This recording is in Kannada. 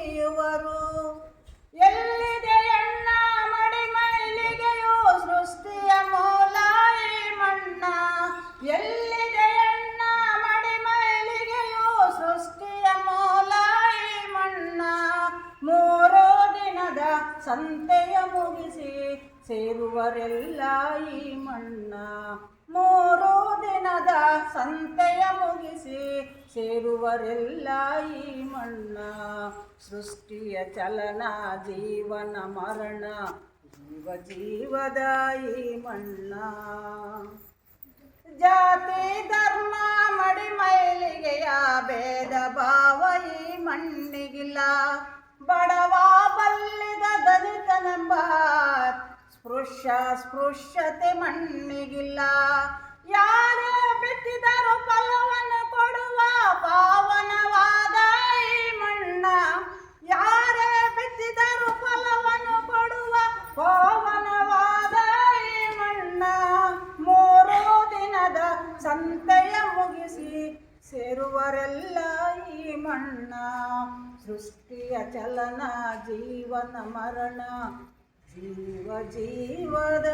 ನುಡಿಯುವರು ಎಲ್ಲಿದೆ ಎಣ್ಣ ಮಡಿ ಮೈಲಿಗೆಯೋ ಸೃಷ್ಟಿಯ ಮೂಲ ಈ ಮಣ್ಣ. ಎಲ್ಲಿದೆ ಎಣ್ಣ ಮಡಿ ಮೈಲಿಗೆಯೋ ಸೃಷ್ಟಿಯ ಮೂಲ ಈ ಮಣ್ಣ. ಮೂರು ದಿನದ ಸಂತೆಯ ಮುಗಿಸಿ ಸೇರುವರೆಲ್ಲ ಈ ಮಣ್ಣ. ಮೂರು ದಿನದ ಮುಗಿಸಿ ಸೇರುವರೆಲ್ಲ ಈ ಮಣ್ಣ. ಸೃಷ್ಟಿಯ ಚಲನ, ಜೀವನ ಮರಣ. ಜೀವ ಜೀವದ ಈ ಮಣ್ಣ. ಜಾತಿ, ಧರ್ಮ ಮಡಿ ಮೈಲಿಗೆಯ ಭೇದ ಭಾವ ಈ ಮಣ್ಣಿಗಿಲ್ಲ. ಬಡವ, ಬಲ್ಲಿದ ದಲಿತನೆಂಬ ಸ್ಪೃಶ್ಯ, ಸ್ಪೃಶ್ಯತೆ ಮಣ್ಣಿಗಿಲ್ಲ. ಯಾರೇ ಬಿತ್ತಿದರೂ ಫಲವನ್ನು ಸಂತೆಯ ಮುಗಿಸಿ ಸೇರುವರೆಲ್ಲ ಈ ಮಣ್ಣ. ಸೃಷ್ಟಿಯ ಚಲನ ಜೀವನ ಮರಣ. ಜೀವ ಜೀವದ